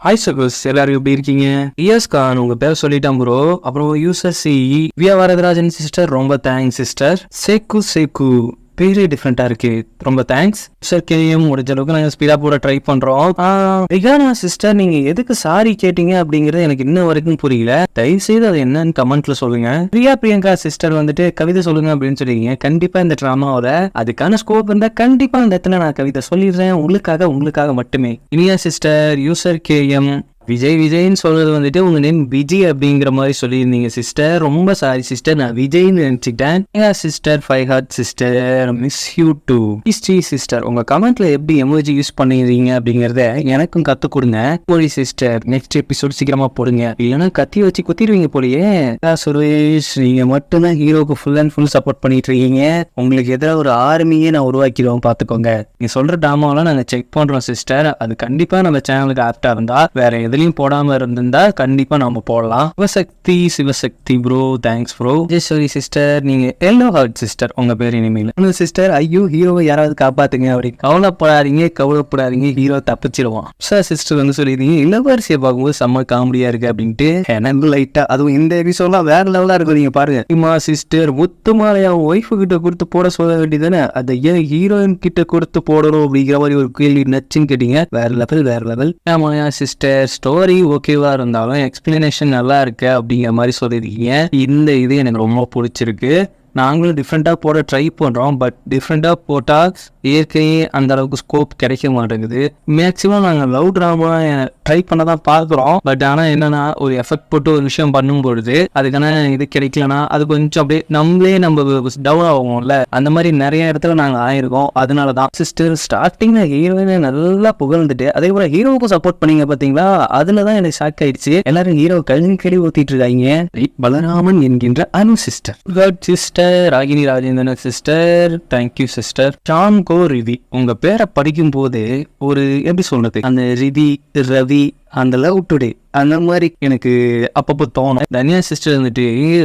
Hi சகோஸ் எல்லாரும் எப்படி இருக்கீங்க? இயஸ் கான் உங்க பேர் சொல்லிட்டான் ப்ரோ அப்புறம் user C Viya Varadarajan sister ரொம்ப தேங்க்ஸ் சிஸ்டர் சேக்கு சேக்கு பேரே டிஃப்ரெண்டா இருக்கு. ரொம்ப தேங்க்ஸ் சார் கேஎம் முடிஞ்ச அளவுக்கு நாங்கள் ஸ்பீடாக போட ட்ரை பண்றோம். ரிகானா சிஸ்டர் நீங்க எதுக்கு சாரி கேட்டீங்க அப்படிங்கறது எனக்கு இன்ன வரைக்கும் புரியல. தயவு செய்து அது என்னன்னு கமெண்ட்ல சொல்லுங்க. பிரியா பிரியங்கா சிஸ்டர் வந்துட்டு கவிதை சொல்லுங்க அப்படின்னு சொல்லிங்க கண்டிப்பா இந்த ட்ராமாவோட அதுக்கான ஸ்கோப் இருந்தா கண்டிப்பா இந்த இடத்துல நான் கவிதை சொல்லிடுறேன். உங்களுக்காக உங்களுக்காக மட்டுமே. Iniya sister user KM Vijay விஜய்னு சொல்றது வந்துட்டு உங்க நேம் விஜய் அப்படிங்கிற மாதிரி சொல்லியிருந்தீங்க சிஸ்டர் ரொம்ப சாரி சிஸ்டர் நான் விஜய்னு நினச்சிக்கிட்டேன். Sister five heart sister miss you too history sister உங்கள் கமெண்ட்ல எப்படி எமோஜி யூஸ் பண்ணிடுறீங்க அப்படிங்கிறத எனக்கும் கற்றுக் கொடுங்க. போலி சிஸ்டர் நெக்ஸ்ட் எபிசோட் சீக்கிரமா போடுங்க. இல்லைன்னா கத்தி வச்சு குத்திடுவீங்க போலயே. சுரேஷ் நீங்கள் மட்டும்தான் ஹீரோக்கு ஃபுல் அண்ட் ஃபுல் சப்போர்ட் பண்ணிட்டு இருக்கீங்க உங்களுக்கு எதிராக ஒரு ஆர்மியே நான் உருவாக்கிடுவோம் பார்த்துக்கோங்க. நீங்கள் சொல்கிற டாமாவெலாம் நாங்கள் செக் பண்ணுறோம் சிஸ்டர் அது கண்டிப்பாக நம்ம சேனலுக்கு ஆப்டாக இருந்தால் வேற எதுலயும் போடாம இருந்திருந்தா கண்டிப்பா நம்ம போடலாம். Sivasakthi Sivasakthi bro thanks bro Jayeswari sister நீங்க எல்லோ ஹார்ட் சிஸ்டர் உங்க பேர் இனிமேல். சிஸ்டர் ஐயோ ஹீரோவை யாராவது காப்பாத்துங்க அப்படி கவலைப்படாதீங்க கவலைப்படாதீங்க ஹீரோ தப்பிச்சிருவான். சார் சிஸ்டர் வந்து சொல்லியிருந்தீங்க இளவரசியை பார்க்கும்போது செம்ம காமெடியா இருக்கு அப்படின்ட்டு. எனக்கு லைட்டா அதுவும் இந்த எபிசோட்லாம் வேற லெவலா இருக்கும் நீங்க பாருங்க. இம்மா சிஸ்டர் முத்துமாலையா ஒய்ஃபு கிட்ட கொடுத்து போட சொல்ல வேண்டியதானே அதை ஏன் ஹீரோயின் கிட்ட கொடுத்து போடணும் அப்படிங்கிற மாதிரி ஒரு கேள்வி நச்சுன்னு கேட்டீங்க. வேற லெவல் வேற லெவல் ஆமாயா சிஸ்டர் ஸ்டோரி ஓகேவா இருந்தாலும் எக்ஸ்பிளனேஷன் நல்லா இருக்கு அப்படிங்கிற மாதிரி சொல்லியிருக்கீங்க. இந்த இது எனக்கு ரொம்ப பிடிச்சிருக்கு. நாங்களும் டிஃப்ரெண்ட்டாக போட ட்ரை பண்ணுறோம் பட் டிஃப்ரெண்ட்டாக போட்டால் இயற்கையே அந்த அளவுக்கு ஸ்கோப் கிடைக்க மாட்டேங்குது. மேக்ஸிமம் நாங்கள் லவ் ட்ராமா ட்ரை பண்ண தான் பார்க்குறோம். பட் ஆனால் என்னன்னா ஒரு எஃபெக்ட் போட்டு ஒரு விஷயம் பண்ணும் பொழுது அதுக்கான இது கிடைக்கலனா அது கொஞ்சம் அப்படியே நம்மளே நம்ம டவுன் ஆகும்ல அந்த மாதிரி நிறைய இடத்துல நாங்கள் ஆயிருக்கோம். அதனால தான் சிஸ்டர் ஸ்டார்டிங்ல ஹீரோயினை நல்லா புகழ்ந்துட்டு அதே போல் ஹீரோவுக்கும் சப்போர்ட் பண்ணீங்க பார்த்தீங்களா அதில் தான் எனக்கு ஷாக் ஆயிடுச்சு. எல்லாரும் ஹீரோ கழுவி கடி ஊத்திட்டு இருக்காங்க. பலராமன் என்கின்ற Anu sister good sister Ragini Rajendran sister thank you sister Sham கோ ரிதி உங்க பேரை படிக்கும் போது ஒரு எப்படி சொல்றது? அந்த ரிதி ரவி dari அந்த லவ் டுடே அந்த மாதிரி எனக்கு அப்பப்போ தோணும். தனியா சிஸ்டர் வந்துட்டு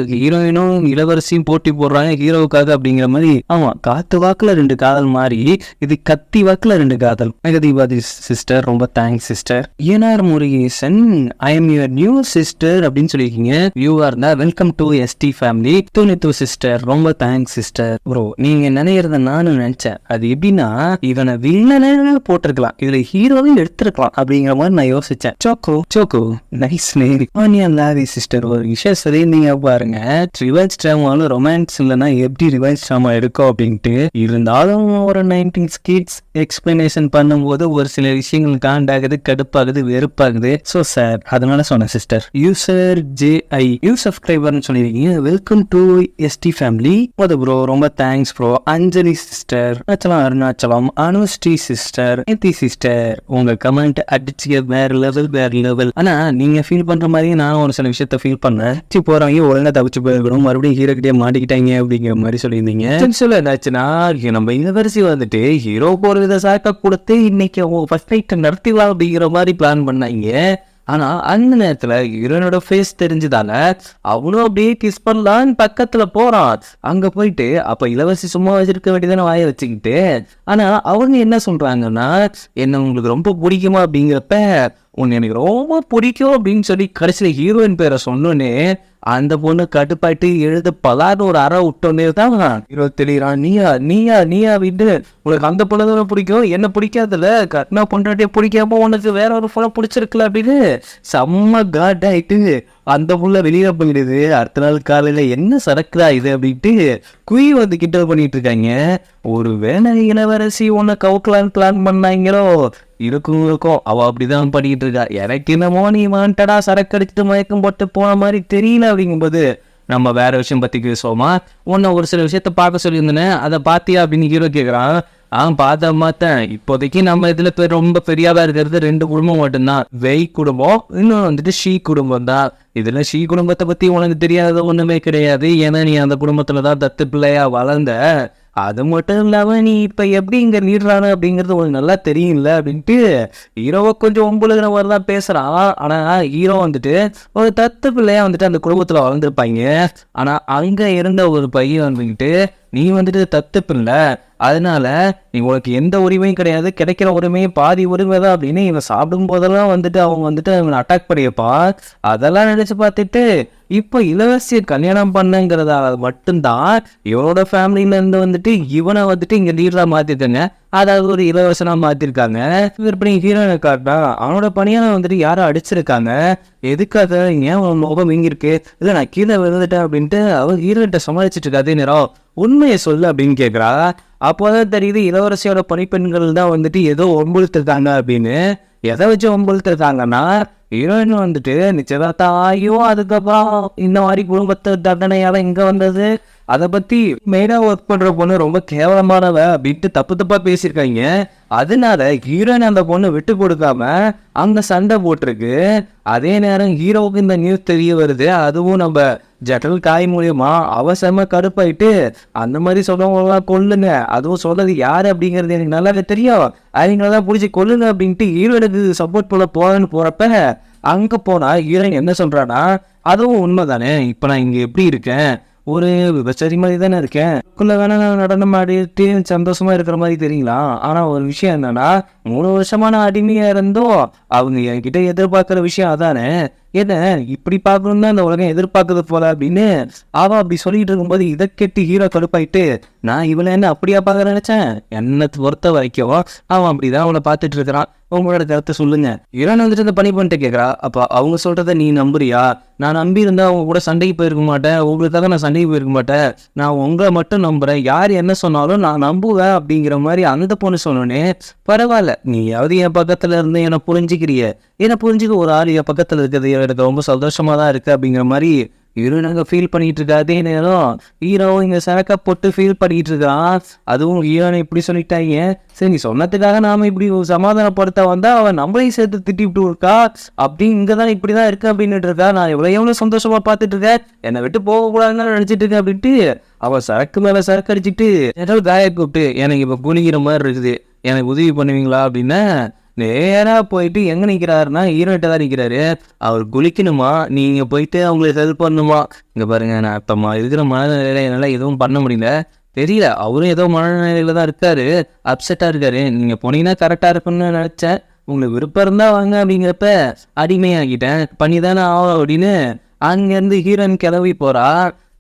ஹீரோயினும் இளவரசியும் போட்டி போடுறாங்க ஹீரோவுக்காக அப்படிங்கிற மாதிரி. ஆமா காத்து வாக்குல ரெண்டு காதல் மாதிரி இது கத்தி வாக்குல ரெண்டு காதல். மெகதீபாதி சிஸ்டர் ரொம்ப thanks sister INR Murugesan I am your new sister அப்படின்னு சொல்லியிருக்கீங்க. வியூவா இருந்தா வெல்கம் டு எஸ்டி ஃபேமிலி துணித்து சிஸ்டர் ரொம்ப தேங்க்ஸ் சிஸ்டர் ப்ரோ நீங்க நினைக்கிறத நானும் நினைச்சேன். அது எப்படின்னா இவனை வில்லனே போட்டிருக்கலாம். இதுல ஹீரோவையும் எடுத்திருக்கலாம் அப்படிங்கிற மாதிரி நான் யோசிச்சேன். Choco choco nice name onion lorry sister ஒரு விஷயம் சொல்லியிருந்தீங்க பாருங்க. ரிவெஞ்ச் ட்ராமாலும் ரொமான்ஸ் இல்லைன்னா எப்படி ரிவெஞ்ச் ட்ராமா இருக்கும் அப்படின்ட்டு. இருந்தாலும் ஒரு நைன்டீன் ஸ்கிட்ஸ் எக்ஸ்பிளனேஷன் பண்ணும்போது ஒரு சில விஷயங்கள் காண்டாகுது கடுப்பாகுது வெறுப்பாகுது. ஸோ சார் அதனால சொன்னேன் sister user J I U சப்ஸ்கிரைபர்னு சொல்லியிருக்கீங்க. வெல்கம் டு எஸ்டி ஃபேமிலி அது ப்ரோ ரொம்ப thanks bro Anjali sister Arunachalam Arunachalam Anushri sister Nethi sister உங்க கமெண்ட் அடிச்சு வேற லெவல் வேற லெவல் ஆனா நீங்க ஃபீல் பண்ற மாதிரியே நான் ஒரு சில விஷயத்த ஃபீல் பண்ணேன். சி போறவங்க உடனே தவிச்சு போயிருக்கணும் மறுபடியும் ஹீரோ கிட்டே மாட்டிக்கிட்டாங்க அப்படிங்கிற மாதிரி சொல்லியிருந்தீங்க. சொல்ல என்னாச்சுன்னா நம்ம இளவரசி வந்துட்டு ஹீரோ போற வித சாக்க கொடுத்து இன்னைக்கு ஃபர்ஸ்ட் நைட் நடத்திடலாம் அப்படிங்கிற மாதிரி பிளான் பண்ணாங்க. ஆனால் அந்த நேரத்தில் இவனோட ஃபேஸ் தெரிஞ்சதால அவனும் அப்படியே கிஸ் பண்ணலான்னு பக்கத்தில் போகிறான் அங்கே போயிட்டு அப்போ இளவரசி சும்மா வச்சிருக்க வேண்டியதானே வாயை வச்சுக்கிட்டு? ஆனால் அவங்க என்ன சொல்கிறாங்கன்னா என்ன உங்களுக்கு ரொம்ப பிடிக்குமா? அப்படிங்கிறப்ப உன்னை எனக்கு ரொம்ப பிடிக்கும் அப்படின்னு சொல்லி கடைசியில் ஹீரோயின் பேரை சொன்னோன்னே அந்த பொண்ணு கட்டுப்பாட்டு எழுத பலான்னு ஒரு அறை விட்டோன்னே தான் ஹீரோ தெளிகிறான் நீயா நீயா நீயா விட்டு உனக்கு அந்த பொண்ணு தானே பிடிக்கும்? என்ன பிடிக்காதுல்ல? கட்னா பொண்டாட்டியே பிடிக்காம உனக்கு வேற ஒரு பொண்ணை பிடிச்சிருக்கல அப்படின்னு செம்ம காட் ஆயிட்டு அந்த புள்ள வெளியில போயிடுது. அடுத்த நாள் காலையில என்ன சரக்குதா இது? அப்படின்ட்டு குயி வந்து கிண்டல் பண்ணிட்டு இருக்காங்க. ஒரு வேலை இளவரசி உன்னை கவுக்கலான்னு பிளான் பண்ணாங்களோ? இருக்கும் அவள் அவ அப்படிதான் பண்ணிட்டு இருக்கா எனக்கு என்னமோ நீ வாண்டடா சரக்கு அடிச்சுட்டு மயக்கம் போட்டு போன மாதிரி தெரியல அப்படிங்கும்போது நம்ம வேற விஷயம் பத்தி பேசுவோமா? உன்னை ஒரு சில விஷயத்த பார்க்க சொல்லியிருந்தேனே. அதை பாத்தியா அப்படின்னு ஹீரோ கேக்குறான். ஆ பார்த்தேன் பார்த்தேன் இப்போதைக்கு நம்ம இதுல பெ- ரொம்ப பெரியாவா இருக்கிறது ரெண்டு குடும்பம் மட்டும்தான். வெய் குடும்பம் இன்னொன்று வந்துட்டு ஷீ குடும்பம் தான். இதுல ஷீ குடும்பத்தை பத்தி உனக்கு தெரியாதது ஒண்ணுமே கிடையாது. ஏன்னா நீ அந்த குடும்பத்தில் தான் தத்து பிள்ளையா வளர்ந்த. அது மட்டும் இல்லாமல் நீ இப்போ எப்படி இங்கே நீடுறானு அப்படிங்கிறது உனக்கு நல்லா தெரியும்ல அப்படின்ட்டு ஹீரோவை கொஞ்சம் ஒம்புழுகிற மாதிரி தான் பேசுகிறான் ஆனால் ஹீரோ வந்துட்டு ஒரு தத்து பிள்ளையாக வந்துட்டு அந்த குடும்பத்தில் வளர்ந்துருப்பாங்க. ஆனால் அங்கே இருந்த ஒரு பையன் வந்துக்கிட்டு நீ வந்துட்டு தத்து பிள்ளை. அதனால இவளுக்கு எந்த உரிமையும் கிடையாது. கிடைக்கிற உரிமையும் பாதி உரிமை தான் அப்படின்னு இவன் சாப்பிடும் போதெல்லாம் வந்துட்டு அவங்க வந்துட்டு அவனை அட்டாக் பண்ணியப்பா அதெல்லாம் நினைச்சு பார்த்துட்டு இப்போ இளவரசியை கல்யாணம் பண்ணுங்கிறதால மட்டும்தான் இவனோட ஃபேமிலியிலேருந்து வந்துட்டு இவனை வந்துட்டு இங்கே லீடராக மாற்றிருக்காங்க அதாவது ஒரு இளவரசனாக மாற்றிருக்காங்க இப்படி ஹீரோனை காட்டினா அவனோட பணியான வந்துட்டு யாரும் அடிச்சிருக்காங்க. எதுக்காக ஏன் முகம் வீங்கிருக்கு இல்லை நான் கீழே விழுந்துட்டேன் அப்படின்ட்டு அவன் ஹீரோன்கிட்ட சமாளிச்சிட்டு இருக்காதே நேரம் உண்மையை சொல்லு அப்படின்னு கேட்குறா அப்போதான் தெரியுது இளவரசியோட பணிப்பெண்கள் தான் வந்துட்டு ஏதோ ஒம்புழுத்துருக்காங்க அப்படின்னு. எதை வச்சு ஒம்புழுத்துருக்காங்கன்னா ஹீரோயின் வந்துட்டு நிச்சயதார்த்தம் அதுக்கப்புறம் இந்த மாதிரி குடும்பத்தை தண்டனையால இங்க வந்தது? அதை பத்தி மெயினா ஒர்க் பண்ற பொண்ணு ரொம்ப கேவலமானவ அப்படின்ட்டு தப்பு தப்பா பேசியிருக்காங்க. அதனால ஹீரோயின் அந்த பொண்ணு விட்டு கொடுக்காம அங்க சண்டை போட்டிருக்கு. அதே நேரம் ஹீரோவுக்கு இந்த நியூஸ் தெரிய வருது. அதுவும் நம்ம ஜட்டல் காய் மூலியமா அவ கடுப்பாயிட்டு அந்த மாதிரி சொல்றவங்களாம் கொல்லுங்க. அதுவும் சொல்றது யாரு அப்படிங்கிறது எனக்கு நல்லாவே தெரியும். அவங்களதான் பிடிச்சி கொல்லுங்க அப்படின்ட்டு ஹீரோயினுக்கு சப்போர்ட் பண்ண போறேன்னு போறப்ப அங்க போனா ஹீரோயின் என்ன சொல்றானா அதுவும் உண்மைதானே? இப்ப நான் இங்க எப்படி இருக்கேன்? ஒரு விபச்சாரி மாதிரி தானே இருக்கேன். குள்ள வேணா நான் நடனம் ஆடிட்டு சந்தோஷமா இருக்கிற மாதிரி தெரியுங்களா? ஆனா ஒரு விஷயம் என்னன்னா மூணு வருஷமா நான் அடிமையா இருந்தோம் அவங்க என்கிட்ட எதிர்பார்க்கிற விஷயம் அதானே? என்ன இப்படி பார்க்கணும் தான் இந்த உலகம் எதிர்பார்க்கறது போல அப்படின்னு அவன் அப்படி சொல்லிட்டு இருக்கும்போது இதை கெட்டு ஹீரோ கடுப்பாயிட்டு நான் இவளை என்ன அப்படியா பார்க்க நினைச்சேன்? என்னத்தை பொறுத்த வரைக்கும் அவன் அப்படிதான் அவனை பார்த்துட்டு இருக்கிறான். உங்களோட கருத்தை சொல்லுங்க. இரான் வந்துட்டு இந்த பணி பண்ணிட்டு கேட்குறா அப்போ அவங்க சொல்றத நீ நம்புறியா? நான் நம்பி இருந்தா அவங்க கூட சண்டைக்கு போயிருக்க மாட்டேன். உங்களுக்காக நான் சண்டைக்கு போயிருக்க மாட்டேன். நான் உங்களை மட்டும் நம்புறேன். யார் என்ன சொன்னாலும் நான் நம்புவேன் அப்படிங்கிற மாதிரி அந்த பொண்ணு சொன்னோன்னே பரவாயில்ல. நீயாவது என் பக்கத்துல இருந்து என்னை புரிஞ்சுக்கிறிய. என்னை புரிஞ்சுக்க ஒரு ஆள் என் பக்கத்துல இருக்கிறது எனக்கு ரொம்ப சந்தோஷமா தான் இருக்கு. அப்படிங்கிற மாதிரி இவரு நாங்கள் ஃபீல் பண்ணிட்டு இருக்கா அதே நேரம் ஹீரோ இங்க சரக்கா போட்டு ஃபீல் பண்ணிட்டு இருக்கான் அதுவும் ஹீரோனை இப்படி சொல்லிட்டாங்க சரி நீ சொன்னதுக்காக நாம இப்படி சமாதானப்படுத்த வந்தா அவன் நம்மளையும் சேர்த்து திட்டிவிட்டு இருக்கா? அப்படி இங்க தான் இப்படிதான் இருக்கு அப்படின்னுட்டு இருக்கா? நான் எவ்வளோ எவ்வளவு சந்தோஷமா பார்த்துட்டு இருக்கேன். என்னை விட்டு போக கூடாதுன்னு நினைச்சிட்டு இருக்கேன் அப்படின்ட்டு அவன் சரக்கு மேல சரக்கு அடிச்சுட்டு ஏதாவது காய கூப்பிட்டு எனக்கு இப்ப குனிக்கிற மாதிரி இருக்குது. எனக்கு உதவி பண்ணுவீங்களா? அப்படின்னா நேராக போயிட்டு எங்கே நிற்கிறாருன்னா ஈரோட்டை தான் நிற்கிறாரு அவர் குளிக்கணுமா? நீங்கள் போயிட்டு அவங்களுக்கு ஹெல்ப் பண்ணணுமா? இங்கே பாருங்க நான் இப்ப இருக்கிற மனநிலையில என்னால் எதுவும் பண்ண முடியல. தெரியல அவரும் ஏதோ மனநிலையில தான் இருக்காரு. அப்செட்டாக இருக்காரு. நீங்கள் போனீங்கன்னா கரெக்டாக இருக்கும்னு நினச்சேன். உங்களுக்கு விருப்பம் இருந்தால் வாங்க அப்படிங்கிறப்ப அடிமையாகிட்டேன். பண்ணி தானே ஆகும் அப்படின்னு அங்கேருந்து ஹீரோயின் கிளம்பி போகிறா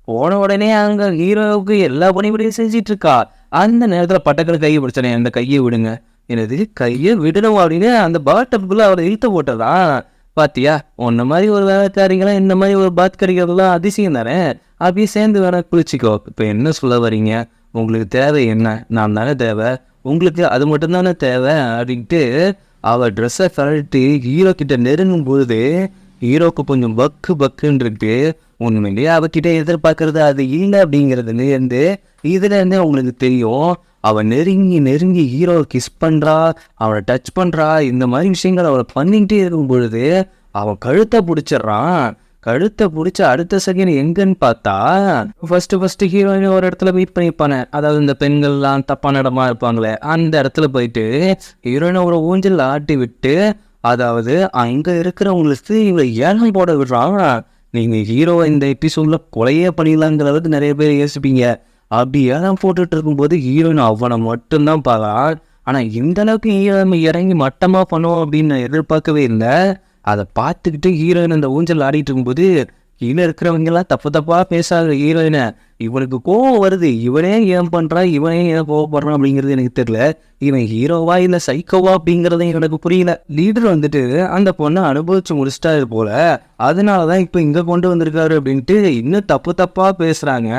போன உடனே அங்கே ஹீரோவுக்கு எல்லா பணிபடியும் செஞ்சிட்ருக்கா அந்த நேரத்தில் பட்டக்கிற கையை பிடிச்சனே அந்த கையை விடுங்க. எனது கையை விடணும் அப்படின்னு அந்த பாட்டப்புக்குள்ள அவரை இழுத்து போட்டதான் பாத்தியா உன்ன மாதிரி ஒரு வேலைக்காரிங்களாம் இந்த மாதிரி ஒரு பாத் கிடைக்கிறதுலாம் அதிசயம் தானே? அப்படியே சேர்ந்து வேணா குளிச்சிக்கோ. இப்போ என்ன சொல்ல வரீங்க? உங்களுக்கு தேவை என்ன? நான் தானே தேவை. உங்களுக்கு அது மட்டும் தானே தேவை? அப்படின்ட்டு அவள் ட்ரெஸ்ஸை கழட்டி ஹீரோ கிட்ட நெருங்கும் பொழுது ஹீரோக்கு கொஞ்சம் பக்கு பக்குன்றிருக்கு உண்மையிலேயே அவகிட்ட எதிர்பார்க்கறது அது இல்லை அப்படிங்கிறதுலேருந்து இருந்து இதுல உங்களுக்கு தெரியும்? அவன் நெருங்கி நெருங்கி ஹீரோவை கிஸ் பண்ணுறா அவனை டச் பண்ணுறா இந்த மாதிரி விஷயங்கள் அவளை பண்ணிக்கிட்டே இருக்கும் பொழுது அவன் கழுத்தை பிடிச்சிடுறான். கழுத்தை பிடிச்ச அடுத்த செகண்ட் எங்கன்னு பார்த்தா ஃபர்ஸ்ட் ஃபர்ஸ்ட் ஹீரோயின் ஒரு இடத்துல மீட் பண்ணியிருப்பானே. அதாவது இந்த பெண்கள்லாம் தப்பான இடமா இருப்பாங்களே அந்த இடத்துல போயிட்டு ஹீரோயினை ஒரு ஊஞ்சல் ஆட்டி விட்டு அதாவது அங்கே இருக்கிறவங்களுக்கு இவளை ஏழம் போட விடுறான். நீங்கள் ஹீரோ இந்த எபிசோடில் கொலையே பண்ணிடலாங்கிற அளவுக்கு நிறைய பேர் யோசிப்பீங்க. அப்படி ஏலம் போட்டுட்டு இருக்கும்போது ஹீரோயின் அவனை மட்டும்தான் பார்க்கலாம் ஆனால் இந்த அளவுக்கு ஹீரோயின் இறங்கி மட்டமாக பண்ணுவோம் அப்படின்னு நான் எதிர்பார்க்கவே இல்லை. அதை பார்த்துக்கிட்டு ஹீரோயின் அந்த ஊஞ்சல் ஆடிட்டு இருக்கும்போது கீழே இருக்கிறவங்க எல்லாம் தப்பு தப்பாக பேசாத ஹீரோயினை இவனுக்கு கோவம் வருது. இவனே ஏன் பண்ணுறான் இவனே ஏன் கோவப்படுறான் அப்படிங்கிறது எனக்கு தெரியல. இவன் ஹீரோவா இல்லை சைக்கோவா அப்படிங்கிறது எனக்கு புரியல. லீடர் வந்துட்டு அந்த பொண்ணை அனுபவிச்சு முடிச்சிட்டாரு போல. அதனாலதான் இப்போ இங்கே கொண்டு வந்திருக்காரு அப்படின்ட்டு இன்னும் தப்பு தப்பாக பேசுகிறாங்க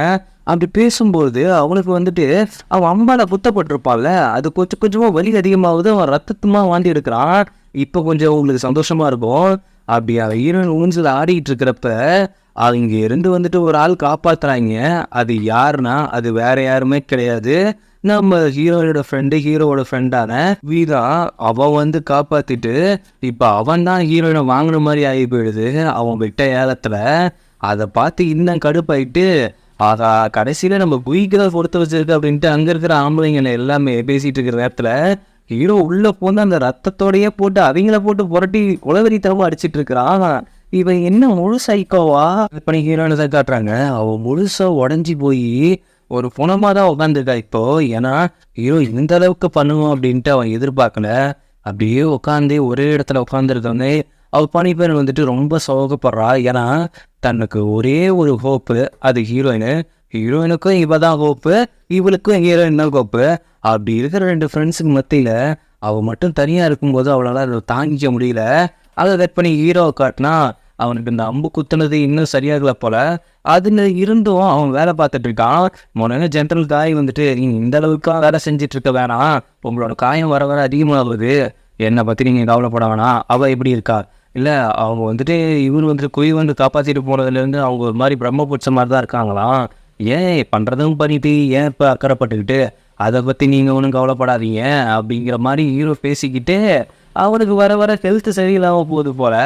அப்படி பேசும்போது அவனுக்கு வந்துட்டு அவன் அம்பால குத்தப்பட்டிருப்பாள்ல அது கொஞ்சம் கொஞ்சமா வலி அதிகமாகுது அவன் ரத்தத்துமா வாண்டி எடுக்கிறான். இப்போ கொஞ்சம் உங்களுக்கு சந்தோஷமா இருக்கும். அப்படி அவன் ஹீரோயின் ஊஞ்சல் ஆடிட்டு இருக்கிறப்ப அவங்க இருந்து வந்துட்டு ஒரு ஆள் காப்பாத்துறாங்க. அது யாருன்னா அது வேற யாருமே கிடையாது. நம்ம ஹீரோயோட ஃப்ரெண்டு ஹீரோவோட ஃப்ரெண்டான வீரா அவன் வந்து காப்பாத்திட்டு இப்போ அவன் தான் ஹீரோயினை வாங்குன மாதிரி ஆகி போயிடுது. அவன் விட்ட ஏலத்துல. அதை பார்த்து இன்னும் கடுப்பாயிட்டு ஆகா கடைசியில நம்ம குயிக்கு தான் பொறுத்து வச்சிருக்கு அப்படின்ட்டு அங்க இருக்கிற ஆம்பளைங்களை எல்லாமே பேசிட்டு இருக்கிற நேரத்தில் ஹீரோ உள்ள போந்து அந்த ரத்தத்தோடயே போட்டு அவங்கள போட்டு புரட்டி குலவெறித்தனமா அடிச்சிட்டு இருக்கிறான். இவன் என்ன முழு சைக்கோவா பண்ணி ஹீரோன்னு தான் காட்டுறாங்க. அவன் முழுசா உடஞ்சி போய் ஒரு புனமாக தான் உட்காந்துருக்கா இப்போ. ஏன்னா ஹீரோ இந்த அளவுக்கு பண்ணுவோம் அப்படின்ட்டு அவன் எதிர்பார்க்கல. அப்படியே உட்காந்து ஒரே இடத்துல உட்காந்துருந்தோடனே அவள் பணிப்பெண் வந்துட்டு ரொம்ப சோகப்படுறா. ஏன்னா தனக்கு ஒரே ஒரு ஹோப்பு அது ஹீரோயின் ஹீரோயினுக்கும் இவ தான் ஹோப்பு இவளுக்கும் ஹீரோயின் தான் ஹோப்பு அப்படி இருக்கிற ரெண்டு ஃப்ரெண்ட்ஸுக்கு மத்தியில் அவள் மட்டும் தனியாக இருக்கும்போது அவளால் அதை தாங்கிக்க முடியல. அதை கட் பண்ணி ஹீரோவை காட்டினா அவனுக்கு இந்த அம்பு குத்துனது இன்னும் சரியாகல போல. அதுல இருந்தும் அவன் வேலை பார்த்துட்டு இருக்கான். முதல்ல ஜென்ரல் காய் வந்துட்டு நீ இந்த அளவுக்கு வேலை செஞ்சுட்டு இருக்க வேணாம். உங்களோட காயம் வர வர அதிகமாகுது. என்னை பற்றி நீங்கள் கவலைப்பட வேணாம். அவள் எப்படி இருக்கா? இல்லை அவங்க வந்துட்டு இவர் வந்துட்டு குய் வந்து காப்பாற்றிட்டு போனதுலேருந்து அவங்க ஒரு மாதிரி பிரம்ம மாதிரி தான் இருக்காங்களாம் ஏன் பண்ணுறதும் பண்ணிட்டு ஏன் இப்போ அக்கறைப்பட்டுக்கிட்டு அதை பற்றி நீங்கள் ஒன்றும் கவலைப்படாதீங்க அப்படிங்கிற மாதிரி ஹீரோ பேசிக்கிட்டு அவனுக்கு வர வர ஹெல்த் சரியில்லாமல் போகுது போல்.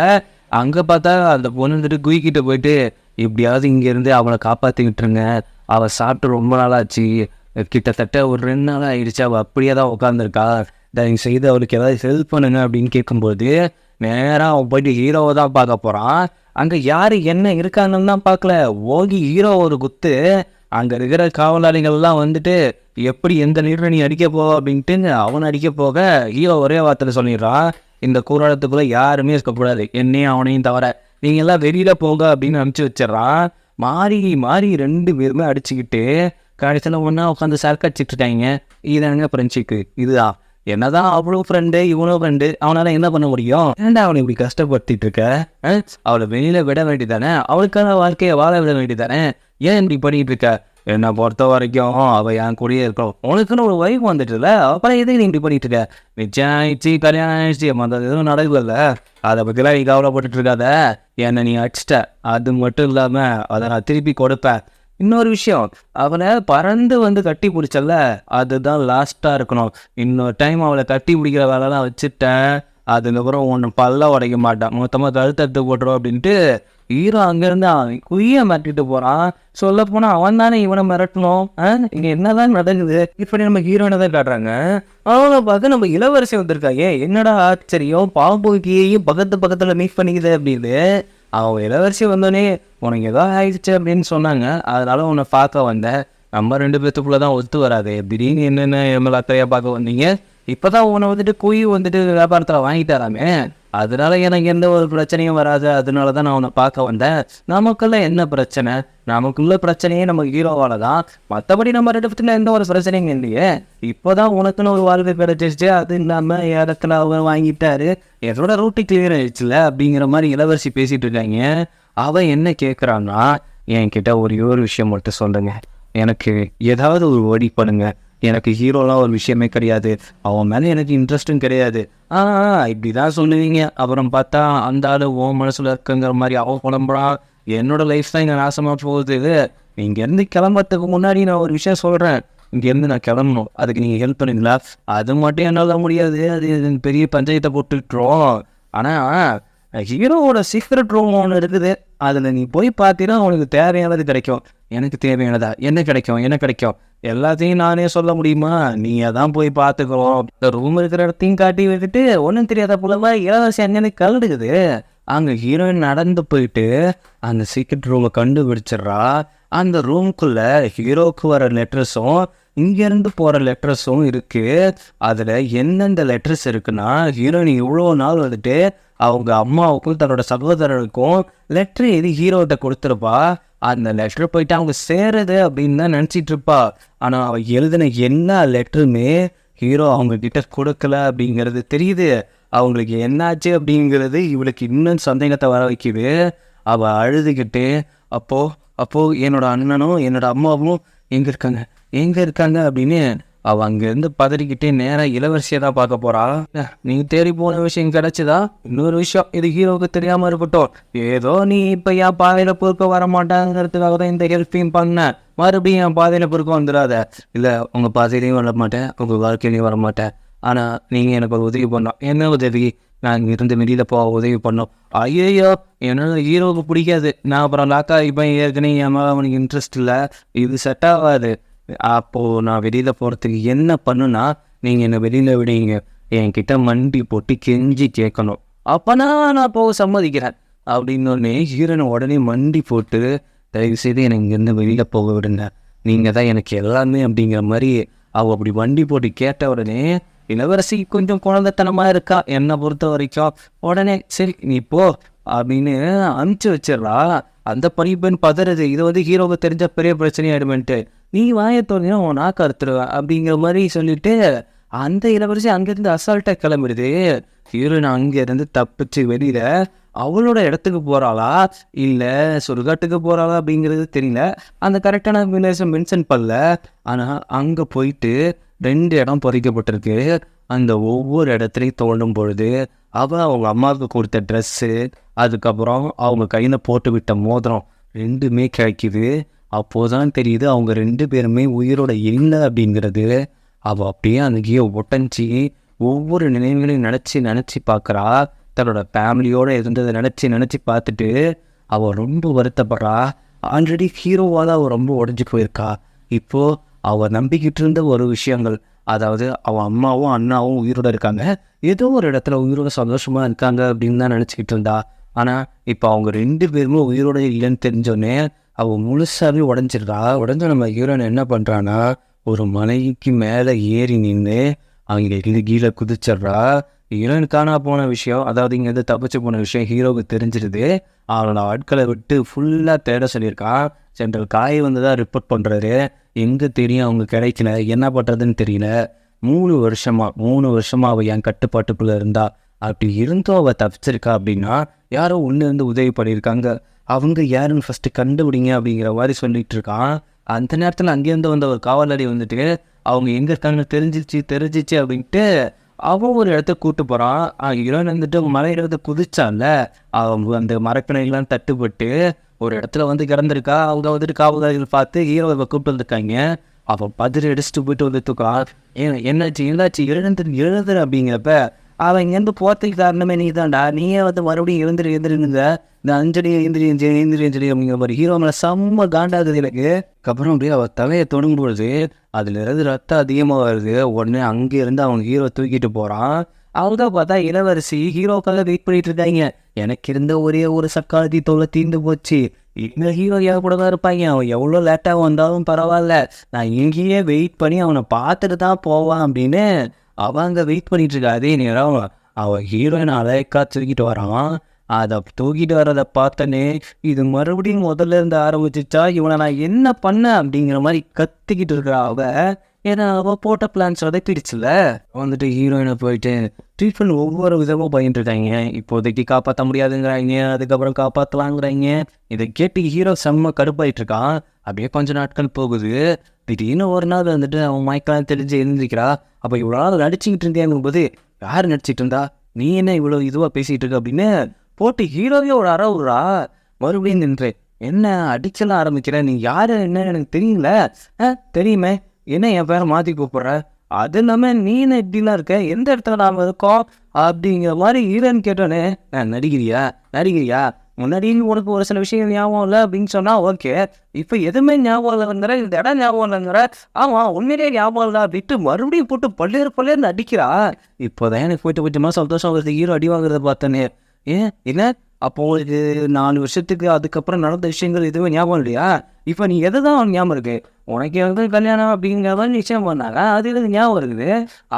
அங்கே பார்த்தா அந்த பொண்ணு வந்துட்டு குயிக்கிட்ட போயிட்டு எப்படியாவது இங்கேருந்து அவளை காப்பாற்றி விட்டுருங்க. அவள் சாப்பிட்டு ரொம்ப நாளாச்சு. கிட்டத்தட்ட ஒரு ரெண்டு நாள் ஆயிடுச்சு. அவள் அப்படியே தான் உட்காந்துருக்கா தயவு செய்து அவளுக்கு ஏதாவது ஹெல்ப் பண்ணுங்க அப்படின்னு கேட்கும்போது நேராக அவன் போயிட்டு ஹீரோவை தான் பார்க்க போகிறான் அங்கே யார் என்ன இருக்காங்கன்னு தான் பார்க்கல. ஓகி ஹீரோ ஒரு குத்து. அங்கே இருக்கிற காவலாளிகள்லாம் வந்துட்டு எப்படி எந்த நீர் நீ அடிக்க போ அப்படின்ட்டு அவன் அடிக்க போக ஹீரோ ஒரே வார்த்தையில் சொல்லிடுறான். இந்த கூடாரத்துக்குள்ளே யாருமே இருக்கக்கூடாது என்னையும் அவனையும் தவிர. நீங்கள் எல்லாம் வெளியில் போங்க அப்படின்னு அனுப்பிச்சி வச்சிடுறான். மாறி மாறி ரெண்டு பேருமே அடிச்சுக்கிட்டு கடைசியில் ஒன்றா உட்காந்து சரக்கு அடிச்சிட்டு இருக்காங்க. இதாங்க ஃப்ரெண்ட்ஷிப்பு இதுதான். என்னதான் அவ்வளோ ஃப்ரெண்டு இவனோ ஃப்ரெண்டு அவனால என்ன பண்ண முடியும்? ஏன்டா அவனை இப்படி கஷ்டப்படுத்திட்டு இருக்க? அவளை வெளியில விட வேண்டியதானே? அவளுக்கான வாழ்க்கையை வாழ விட வேண்டியதானே? ஏன் இப்படி பண்ணிட்டு இருக்க? என்னை பொறுத்த வரைக்கும் அவள் என் கூடயே இருக்கணும் உனக்குன்னு ஒரு ஒய்ஃப் வந்துட்டுல அப்புறம் எதுக்கு நீ இப்படி பண்ணிட்டு இருக்க? நிச்சயம் ஆயிடுச்சு கல்யாணம் ஆயிடுச்சு. மற்ற எதுவும் நடக்கல. அதை பற்றிலாம் நீ கவலைப்பட்டுட்டு இருக்காத. என்னை நீ அடிச்சிட்ட. அது மட்டும் இல்லாமல் அதை நான் திருப்பி கொடுப்பேன். இன்னொரு விஷயம் அவளை பறந்து வந்து கட்டி பிடிச்சல அதுதான் லாஸ்ட்டாக இருக்கணும். இன்னொரு டைம் அவளை கட்டி பிடிக்கிற வேலைலாம் வச்சுட்டேன் அதுக்கப்புறம் ஒன்று பல்ல உடைக்க மாட்டான். மொத்தமாக கழுத்தடுத்து போட்டுரும் அப்படின்ட்டு ஹீரோ அங்கேருந்து அவன் குய்ய மாட்டிட்டு போகிறான் சொல்ல போனால் அவன் தானே இவனை மிரட்டணும் ஆ? இங்கே என்னதான் நடக்குது? இப்படி நம்ம ஹீரோனை தான் காட்டுறாங்க. அவங்கள பார்த்து நம்ம இளவரசி வந்திருக்காங்க என்னடா ஆச்சரியம்? பாம்புக்கியையும் பக்கத்து பக்கத்தில் மீட் பண்ணிக்குது அப்படின்னு. அவன் இளவரசி வந்தோடனே உனக்கு ஏதோ ஆயிடுச்சு அப்படின்னு சொன்னாங்க. அதனால உன்னை பார்க்க வந்தேன். நம்ம ரெண்டு பேத்துக்குள்ள தான் ஒத்து வராது. திடீர்னு என்னென்ன எம்எல் அக்கறையாக பார்க்க வந்தீங்க? இப்போ தான் உன்னை வந்துட்டு குயி வந்துட்டு வியாபாரத்தில் வாங்கிட்டாராமே. அதனால எனக்கு எந்த ஒரு பிரச்சனையும் வராது. அதனால தான் நான் உன்னை பார்க்க வந்தேன். நமக்குள்ள என்ன பிரச்சனை? நமக்குள்ள பிரச்சனையே நம்ம ஹீரோவால தான். மற்றபடி நம்ம ரெண்டு பத்தில எந்த ஒரு பிரச்சனையும் இல்லையே. இப்போதான் உனக்குன்னு ஒரு வாழ்க்கை கிடைச்சிருச்சு. அது இல்லாமல் இடத்துல அவர் வாங்கிட்டாரு. என்னோட ரூட்டு கிளியர் ஆயிடுச்சுல அப்படிங்கிற மாதிரி இளவரசி பேசிட்டு இருக்காங்க. அவன் என்ன கேட்குறான்னா என்கிட்ட ஒரே ஒரு விஷயம் மட்டும் சொல்லுங்க. எனக்கு ஏதாவது ஒரு ஓடி பண்ணுங்க. எனக்கு ஹீரோலாம் ஒரு விஷயமே கிடையாது. அவன் மேலே எனக்கு இன்ட்ரெஸ்ட்டும் கிடையாது. ஆ இப்படி தான் சொல்லுவீங்க. அப்புறம் பார்த்தா அந்த ஆள் உன் மனசில் இருக்குங்கிற மாதிரி அவன் புலம்புறான் என்னோட லைஃப் தான் இங்கே நாசமாக போகுது. இங்கேருந்து கிளம்புறதுக்கு முன்னாடி நான் ஒரு விஷயம் சொல்கிறேன் இங்கேருந்து நான் கிளம்பணும். அதுக்கு நீங்கள் ஹெல்ப் பண்ணுங்களா அது மட்டும் என்னால் முடியாது. அது பெரிய பஞ்சாயத்தை போட்டுட்டுறோம் ஆனால் ஹீரோவோட சீக்ரெட் ரூம் ஒன்று இருக்குது. அதில் நீ போய் பார்த்தீங்கன்னா உனக்கு தேவையானது கிடைக்கும். எனக்கு தேவையானதா? என்ன கிடைக்கும்? என்ன கிடைக்கும்? எல்லாத்தையும் நானே சொல்ல முடியுமா? நீங்கள் தான் போய் பார்த்துக்கிறோம் இந்த ரூம் இருக்கிற இடத்தையும் காட்டி வச்சுட்டு ஒன்றும் தெரியாத புலவா இளவரசி அண்ணனு கலடுக்குது அங்கே ஹீரோயின் நடந்து போயிட்டு அந்த சீக்ரெட் ரூமை கண்டுபிடிச்சிடுறா. அந்த ரூம்குள்ளே ஹீரோவுக்கு வர லெட்டர்ஸும் இங்கேருந்து போகிற லெட்டர்ஸும் இருக்குது அதில் எந்தெந்த லெட்டர்ஸ் இருக்குன்னா ஹீரோயின் இவ்வளோ நாள் வந்துட்டு அவங்க அம்மாவுக்கும் தன்னோட சகோதரருக்கும் லெட்டர் எது ஹீரோகிட்ட கொடுத்துருப்பா. அந்த லெட்டர் போயிட்டு அவங்க சேருது அப்படின்னு தான் நினச்சிட்டு இருப்பா. ஆனால் அவள் எழுதின எல்லா லெட்டருமே ஹீரோ அவங்க கிட்ட கொடுக்கல அப்படிங்கிறது தெரியுது. அவங்களுக்கு என்னாச்சு அப்படிங்கிறது இவளுக்கு இன்னும் சந்தேகத்தை வர வைக்குது. அவள் அழுதுகிட்டு அப்போது அப்போது என்னோட அண்ணனும் என்னோட அம்மாவும் எங்கே இருக்காங்க? எங்கே இருக்காங்க அப்படின்னு அவள் அங்கேருந்து பதறிக்கிட்டே நேராக இளவரசியை தான் பார்க்க போகிறா நீ தேடி போன விஷயம் கிடச்சிதா? இன்னொரு விஷயம் இது ஹீரோவுக்கு தெரியாமல் இருக்கட்டும் ஏதோ நீ இப்போ என் பாதையில் பொறுக்க வர மாட்டாங்கிறதுக்காக தான் இந்த ஹெல்ப்பையும் பண்ணேன் மறுபடியும் என் பாதையில் பொறுக்க வந்துடாத. இல்லை உங்கள் பாதையிலையும் வர மாட்டேன் உங்கள் வாழ்க்கையிலையும் வர மாட்டேன். ஆனால் நீங்கள் எனக்கு ஒரு உதவி பண்ணோம் என்ன உதவி? நான் இங்கே இருந்து வெளியில் போக உதவி பண்ணோம் ஐயோ என்னோட ஹீரோவுக்கு பிடிக்காது. நான் அப்புறம் லாக்கா இப்போ ஏற்கனவே என் மேலே அவனுக்கு இன்ட்ரெஸ்ட் இல்லை. இது செட் ஆகாது. அப்போது நான் வெளியில் போகிறதுக்கு என்ன பண்ணுனா நீங்கள் என்னை வெளியில் விடுவீங்க என்கிட்ட மண்டி போட்டு கெஞ்சி கேட்கணும் அப்போனா நான் போக சம்மதிக்கிறேன். அப்படின்னோடனே ஹீரோனை உடனே மண்டி போட்டு தயவு செய்து எனக்கு இங்கேருந்து வெளியில் போக விடுங்க. நீங்கள் தான் எனக்கு எல்லாமே அப்படிங்கிற மாதிரி அவள் அப்படி வண்டி போட்டு கேட்ட உடனே இளவரசி கொஞ்சம் குழந்தைத்தனமாக இருக்கா? என்னை பொறுத்த வரைக்கும் உடனே சரி நீ போ. அப்படின்னு அனுப்பிச்சு வச்சிடுறா. அந்த பணிப்பெண் பதறது இது வந்து ஹீரோவுக்கு தெரிஞ்ச பெரிய பிரச்சனையாயிடுமென்ட்டு. நீ வாயை தோணினா உன் நாக்கு அறுத்துருவேன் அப்படிங்கிற மாதிரி சொல்லிட்டு அந்த இளவரசி அங்கேருந்து அசால்ட்டாக கிளம்பிடுது. ஹீரோயின் அங்கேருந்து தப்பிச்சு வெளியில அவளோட இடத்துக்கு போகிறாளா இல்லை சுடுகாட்டுக்கு போகிறாளா அப்படிங்கிறது தெரியல. அந்த கரெக்டான விலேசம் மென்ஷன் பண்ணல. ஆனால் அங்கே போயிட்டு ரெண்டு இடம் பொறிக்கப்பட்டிருக்கு. அந்த ஒவ்வொரு இடத்துலையும் தோண்டும் பொழுது அவள் அவங்க அம்மாவுக்கு கொடுத்த ட்ரெஸ்ஸு அதுக்கப்புறம் அவங்க கையில் போட்டு விட்ட மோதிரம் ரெண்டுமே கிடைக்குது. அப்போதான் தெரியுது அவங்க ரெண்டு பேருமே உயிரோட இல்லை அப்படிங்கிறது. அவள் அப்படியே அங்கேயே ஒட்டஞ்சி ஒவ்வொரு நினைவுகளையும் நினச்சி நினச்சி பார்க்குறா தன்னோட ஃபேமிலியோடு இருந்ததை நினச்சி நினச்சி பார்த்துட்டு அவள் ரொம்ப வருத்தப்படுறா. ஆல்ரெடி ஹீரோவாக தான் அவள் ரொம்ப உடஞ்சி போயிருக்கா. இப்போது அவள் நம்பிக்கிட்டு இருந்த ஒரு விஷயங்கள் அதாவது அவன் அம்மாவும் அண்ணாவும் உயிரோட இருக்காங்க. ஏதோ ஒரு இடத்துல உயிரோட சந்தோஷமாக இருக்காங்க அப்படின்னு தான் நினச்சிக்கிட்டு இருந்தா. ஆனால் இப்போ அவங்க ரெண்டு பேருமே உயிரோட இல்லைன்னு தெரிஞ்சோடனே அவள் முழுசாகவே உடஞ்சிடுறா உடஞ்ச நம்ம ஹீரோயின் என்ன பண்ணுறான்னா ஒரு மலைக்கு மேலே ஏறி நின்று அவங்க இருந்து கீழே குதிச்சிடுறா. ஹீரோயின் காணா போன விஷயம் அதாவது இங்கேருந்து தப்பிச்சு போன விஷயம் ஹீரோவுக்கு தெரிஞ்சிருது. அவனோட ஆட்களை விட்டு ஃபுல்லாக தேட சொல்லியிருக்கான் சென்ட்ரல் காய் வந்து தான் ரிப்போர்ட் பண்ணுறாரு எங்கே தெரியும் அவங்க கிடைக்கல? என்ன பண்ணுறதுன்னு தெரியல. மூணு வருஷமாக மூணு வருஷமாக அவள் என் கட்டுப்பாட்டுக்குள்ளே இருந்தா. அப்படி இருந்தும் அவள் தப்பிச்சிருக்கா அப்படின்னா யாரோ ஒன்று இருந்து உதவி பண்ணியிருக்காங்க. அவங்க யாருன்னு ஃபஸ்ட்டு கண்டுபிடிங்க அப்படிங்கிற மாதிரி சொல்லிட்டு இருக்கான். அந்த நேரத்தில் அங்கேருந்து வந்த ஒரு காவலாளி வந்துட்டு அவங்க எங்கே இருக்காங்கன்னு தெரிஞ்சிச்சு தெரிஞ்சிச்சு அப்படின்ட்டு அவன் ஒரு இடத்த கூட்டு போகிறான் ஹீரோயின் வந்துட்டு மலையில இருந்து குதிச்சான்ல. அவங்க அந்த மரக்கிணைகள்லாம் தட்டுப்பட்டு ஒரு இடத்துல வந்து கிடந்திருக்கா? அவங்க வந்துட்டு காவல்காரிகள் பார்த்து ஹீரோவை கூப்பிட்டு வந்திருக்காங்க அவன் பதிரி அடிச்சுட்டு போயிட்டு வந்து ஏன் என்னாச்சு? என்னாச்சு? எழுந்துரு எழுதுரு அப்படிங்கிறப்ப அவன் இங்கேருந்து போகிறதுக்கு காரணமே நீ தான்டா நீயே வந்து மறுபடியும் எழுந்துரு எழுந்துருங்க. இந்த அஞ்சலி எந்திரி அஞ்சலி எந்திரி அஞ்சலி அப்படிங்கிற மாதிரி ஹீரோ மேலே செம்ம காண்டாகுது எனக்கு. அப்புறம் அப்படியே அவள் தலையை தொடும் பொழுது ரத்தம் அதிகமாக வருது. உடனே அங்கேருந்து அவன் ஹீரோ தூக்கிட்டு போகிறான் அவங்க பார்த்தா இளவரசி ஹீரோக்காக வெயிட் பண்ணிட்டு இருக்காங்க எனக்கு இருந்த ஒரே ஒரு சக்காலத்தி தொல்லை தீர்ந்து போச்சு. இந்த ஹீரோ ஏக கூட தான் இருப்பாங்க. அவன் எவ்வளோ லேட்டாக வந்தாலும் பரவாயில்ல. நான் இங்கேயே வெயிட் பண்ணி அவனை பார்த்துட்டு தான் போவான் அப்படின்னு அவன் அங்கே வெயிட் பண்ணிட்டு இருக்கா அதே நேரம் அவன் ஹீரோயின் அழகா தூக்கிட்டு வரான். அதை தூக்கிட்டு வரதை பார்த்தனே இது மறுபடியும் முதல்ல இருந்து ஆரம்பிச்சிச்சா? இவனை நான் என்ன பண்ணேன் அப்படிங்கிற மாதிரி கத்திக்கிட்டு இருக்கிறா அவ. ஏன்னா அவள் போட்ட பிளான்ஸ் உதப்பிடுச்சுல வந்துட்டு ஹீரோயினை போயிட்டு ட்ரீட்மெண்ட் ஒவ்வொரு விதமும் பண்ணிட்டு இருக்காங்க இப்போதைக்கு காப்பாற்ற முடியாதுங்கிறாங்க அதுக்கப்புறம் காப்பாற்றலாங்கிறாங்க இதை கேட்டு ஹீரோ செம்ம கடுப்பாயிட்டு இருக்கான் அப்படியே கொஞ்ச நாட்கள் போகுது. திடீர்னு ஒரு நாள் வந்துட்டு அவன் மயக்கலாம் தெரிஞ்சு எழுந்திருக்கிறா. அப்போ இவ்வளோ நாள் நடிச்சுக்கிட்டு இருந்தேங்கும் போது யார் நடிச்சிட்டு இருந்தா? நீ என்ன இவ்வளோ இதுவாக பேசிகிட்டு இருக்க? அப்படின்னு போட்டு ஹீரோவே ஒரு அற விட்றா மறுபடியும் நின்று என்ன அடிச்சலாம் ஆரம்பிக்கிற? நீ யார்? என்ன எனக்கு தெரியல. ஆ தெரியுமே. என்ன என் பேரை மாற்றி கூப்பிட்ற? அது இல்லாமல் நீ என்ன இப்படிலாம் இருக்க? எந்த இடத்துல நாம் இருக்கோம் அப்படிங்கிற மாதிரி ஹீரோன்னு கேட்டோன்னே நான் நடிக்கிறியா? நடிக்கிறியா? முன்னாடி உனக்கு ஒரு சில விஷயம் ஞாபகம் இல்லை? அப்படின்னு சொன்னால் ஓகே. இப்போ எதுவுமே ஞாபகம் இல்லைங்கிற இந்த இடம் ஞாபகம் இல்லைங்கிற ஆமாம் உண்மையிலேயே ஞாபகம் இல்லை. அப்படின்ட்டு மறுபடியும் போட்டு பல்லேறு பல்லேருந்து அடிக்கிறா இப்போதான் எனக்கு போயிட்டு போயிட்டுமா சந்தோஷம் வருது. ஹீரோ அடி வாங்குறத பார்த்தேனே ஏன்? என்ன? அப்போ உங்களுக்கு நாலு வருஷத்துக்கு அதுக்கப்புறம் நடந்த விஷயங்கள் எதுவுமே ஞாபகம் இல்லையா? இப்போ நீ எது தான் ஞாபகம் இருக்கு? உனக்கு வந்து கல்யாணம் அப்படிங்கிறத நிச்சயம் பண்ணாங்க அது எனக்கு ஞாபகம் இருக்குது?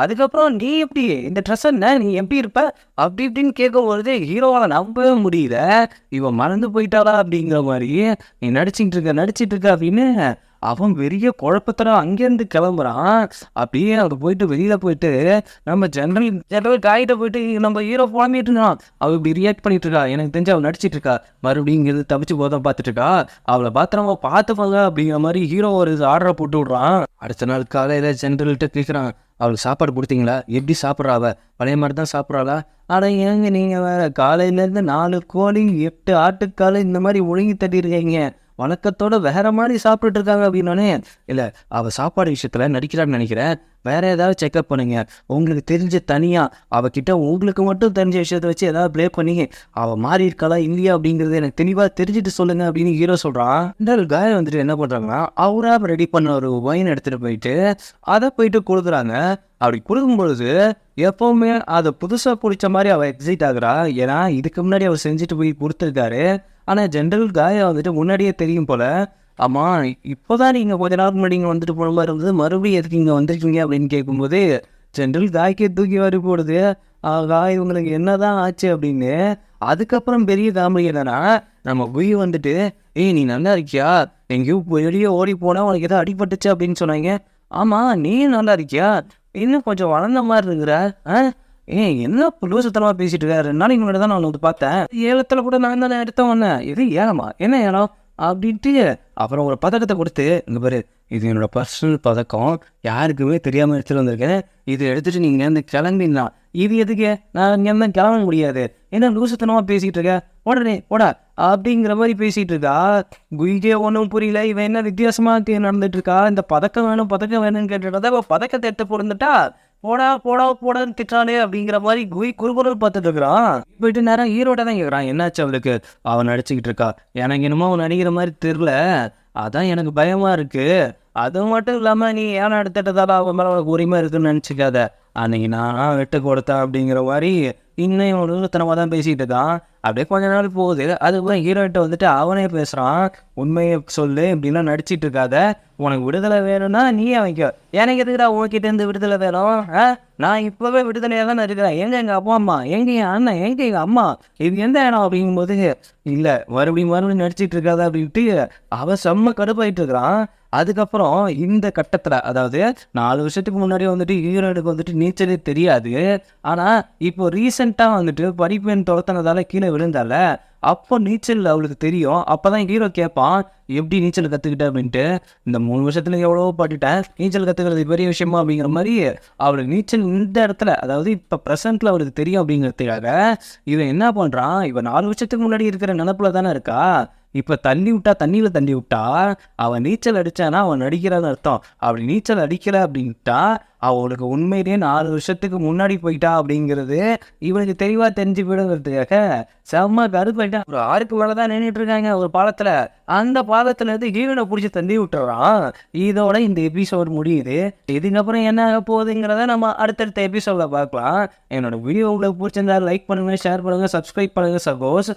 அதுக்கப்புறம் நீ எப்படி இந்த ட்ரெஸ் என்ன? நீ எப்படி இருப்ப? அப்படி இப்படின்னு கேட்கும்பொழுது ஹீரோவால் நம்பவே முடியல. இவன் மறந்து போயிட்டாளா அப்படிங்கிற மாதிரி நீ நடிச்சிட்டு இருக்க நடிச்சிட்டு இருக்க அப்படின்னு அவன் பெரிய குழப்பத்தோட அங்கேருந்து கிளம்புறான். அப்படியே அங்கே போயிட்டு வெளியில் போயிட்டு நம்ம ஜென்ரல் ஜென்ரல் காய்கிட்ட போயிட்டு நம்ம ஹீரோ புலம்பிட்டு இருக்கான். அவள் இப்படி ரியாக்ட் பண்ணிட்டு இருக்கா? எனக்கு தெரிஞ்சு அவள் நடிச்சிட்டு இருக்கா. மறுபடியும் இங்கே தப்பிச்சு போதான் பார்த்துட்டு இருக்கா. அவளை பாத்திரமா பார்த்துப்பாங்க அப்படிங்கிற மாதிரி ஹீரோ ஒரு ஆர்டரை போட்டு விட்றான். அடுத்த நாள் காலையில் ஜென்ரல்கிட்ட கேட்குறான் அவளுக்கு சாப்பாடு கொடுத்தீங்களா? எப்படி சாப்பிட்றா அவள் பழைய மாதிரி தான் சாப்பிட்றாளா? ஆனால் ஏங்க நீங்கள் வேற காலையிலேருந்து நாலு கோழி எட்டு ஆட்டுக்கால் இந்த மாதிரி ஒழுங்கி தட்டியிருக்கீங்க. வழக்கத்தோட வேற மாதிரி சாப்பிட்டுட்டு இருக்காங்க அப்படின்னோடனே இல்லை அவள் சாப்பாடு விஷயத்தில் நடிக்கிறான்னு நினைக்கிறேன். வேற ஏதாவது செக்அப் பண்ணுங்க. உங்களுக்கு தெரிஞ்ச தனியாக அவகிட்ட உங்களுக்கு மட்டும் தெரிஞ்ச விஷயத்த வச்சு ஏதாவது ப்ளே பண்ணி அவள் மாறி இருக்காளா இல்லையா அப்படிங்கிறது எனக்கு தெளிவாக தெரிஞ்சுட்டு சொல்லுங்க அப்படின்னு ஹீரோ சொல்கிறான் இந்த வந்துட்டு என்ன பண்ணுறாங்கன்னா அவராக ரெடி பண்ண ஒரு ஒயின் எடுத்துகிட்டு போயிட்டு அதை போயிட்டு கொடுக்குறாங்க அப்படி கொடுக்கும் பொழுது எப்பவுமே அதை புதுசாக பிடிச்ச மாதிரி அவள் எக்ஸைட் ஆகுறா. ஏன்னா இதுக்கு முன்னாடி அவர் செஞ்சுட்டு போய் கொடுத்துருக்காரு. ஆனால் ஜென்ரல் காயை வந்துட்டு முன்னாடியே தெரியும் போல ஆமாம் இப்போ தான் நீங்கள் கொஞ்ச நேரம் முன்னாடி இங்கே வந்துட்டு போன மாதிரி இருந்தது மறுபடியும் எதுக்கு இங்கே வந்திருக்கீங்க? அப்படின்னு கேட்கும்போது ஜென்ரல் காய்க்கே தூக்கி வரி போடுது. காய் இவங்களுக்கு என்னதான் ஆச்சு? அப்படின்னு அதுக்கப்புறம் பெரிய காமெடி என்னன்னா நம்ம போய் வந்துட்டு ஏய் நீ நல்லா இருக்கியா? எங்கேயோ வெளியே ஓடி போனால் உனக்கு ஏதோ அடிபட்டுச்சு அப்படின்னு சொன்னாங்க. ஆமாம் நீ நல்லா இருக்கியா? இன்னும் கொஞ்சம் வளர்ந்த மாதிரி இருக்கிற ஆ? ஏய் என்ன லூசத்தனமாக பேசிட்டு இருக்காரு ரெண்டு நாளைக்கு முன்னாடி தான் நான் வந்து பார்த்தேன். ஏலத்தில் கூட நான் தானே எடுத்தேன் ஒன்று இது ஏலமா? என்ன ஏலம்? அப்படின்ட்டு அப்புறம் ஒரு பதக்கத்தை கொடுத்து இங்கே பாரு இது என்னோட பர்சனல் பதக்கம். யாருக்குமே தெரியாமல் எடுத்துகிட்டு வந்திருக்கேன். இது எடுத்துகிட்டு நீங்கள் இருந்து கிளம்பினா இது எதுக்கு? நான் இங்கேருந்து கிளம்ப முடியாது. என்ன லூசத்தனமாக பேசிகிட்டு இருக்க உடனே ஓடா அப்படிங்கிற மாதிரி பேசிகிட்டு இருக்கா குயிக்கே ஒன்றும் புரியல. இவன் என்ன வித்தியாசமாக நடந்துட்டு இருக்கா? இந்த பதக்கம் வேணும் பதக்கம் வேணும்னு கேட்டுட்டா பதக்கத்தை எடுத்து பிறந்துட்டா போடா போடா போடான்னு திட்டானே அப்படிங்கிற மாதிரி குய் குறுகுறல் பார்த்துட்டு இருக்கிறான். போயிட்டு நேரம் ஹீரோட தான் கேட்குறான் என்னாச்சு அவளுக்கு? அவன் நடிச்சுக்கிட்டு இருக்கா. எனக்கு என்னமோ அவன் நடிக்கிற மாதிரி தெரில அதான் எனக்கு பயமாக இருக்கு. அது மட்டும் இல்லாமல் நீ ஏன் எடுத்துட்டதால அவன் மேலே உனக்கு உரிமை இருக்குன்னு நினச்சிக்காத. அன்னைக்கு நான் விட்டு கொடுத்தேன் அப்படிங்கிற மாதிரி இன்னும் இவன் தான் பேசிகிட்டு இருக்கான் அப்படியே கொஞ்ச நாள் போகுது. அதுக்கப்புறம் ஹீரோயிட்ட வந்துட்டு அவனே பேசுகிறான் உண்மையை சொல்லு இப்படிலாம் நடிச்சிட்டு இருக்காத. உனக்கு விடுதலை வேணும்னா நீயே வைக்க? எனக்கு எதுக்குடா உன்கிட்டேருந்து விடுதலை வேணும்? ஆ? நான் இப்போவே விடுதலையாக தான் இருக்கிறேன். எங்கே எங்கள் அப்பா அம்மா? எங்கே என் அண்ணன்? எங்கே எங்கள் அம்மா? இது எந்த இடம் அப்படிங்கும்போது இல்லை மறுபடியும் மறுபடியும் நடிச்சிட்டு இருக்காத அப்படின்ட்டு அவன் செம்ம கடுப்பாயிட்டு இருக்கிறான். அதுக்கப்புறம் இந்த கட்டத்தில் அதாவது நாலு வருஷத்துக்கு முன்னாடி வந்துட்டு ஈரோடுக்கு வந்துட்டு நீச்சலே தெரியாது. ஆனால் இப்போ ரீசெண்டாக வந்துட்டு படிப்பெண் துரத்துனதால கீழே விழுந்தால அப்போ நீச்சல் அவளுக்கு தெரியும். அப்போ தான் ஹீரோ கேட்பான் எப்படி நீச்சல் கற்றுக்கிட்ட அப்படின்ட்டு. இந்த மூணு வருஷத்துல எவ்வளோ பாட்டுட்டேன். நீச்சல் கற்றுக்கிறது பெரிய விஷயமா? அப்படிங்கிற மாதிரி அவளுக்கு நீச்சல் இந்த இடத்துல அதாவது இப்போ ப்ரெசென்ட்டில் அவளுக்கு தெரியும் அப்படிங்கிறதுக்காக இவன் என்ன பண்ணுறான் இவன் நாலு வருஷத்துக்கு முன்னாடி இருக்கிற நினப்பில் தானே இருக்கா? இப்போ தண்ணி விட்டா தண்ணியில் தண்ணி விட்டா அவன் நீச்சல் அடித்தானா அவன் நடிக்கிறான்னு அர்த்தம். அப்படி நீச்சல் அடிக்கலை அப்படின்ட்டா அவளுக்கு உண்மையிலேயே நாலு வருஷத்துக்கு முன்னாடி போயிட்டா அப்படிங்கிறது இவனுக்கு தெளிவாக தெரிஞ்சு போயிடுங்கிறதுக்காக செம்ம கருப்பாயிட்டான் ஒரு ஆறுக்கு மேலே தான் நின்றுட்டு இருக்காங்க ஒரு பாலத்தில். அந்த பாலத்துல இருந்து ஹீரோனை பிடிச்சி தந்தி விட்டுறான். இதோட இந்த எபிசோடு முடியுது. இதுக்கப்புறம் என்ன ஆக போகுதுங்கிறத நம்ம அடுத்தடுத்த எபிசோடில் பார்க்கலாம். என்னோட வீடியோ உங்களுக்கு பிடிச்சிருந்தா லைக் பண்ணுங்கள் ஷேர் பண்ணுங்கள் சப்ஸ்கிரைப் பண்ணுங்கள் சப்போஸ்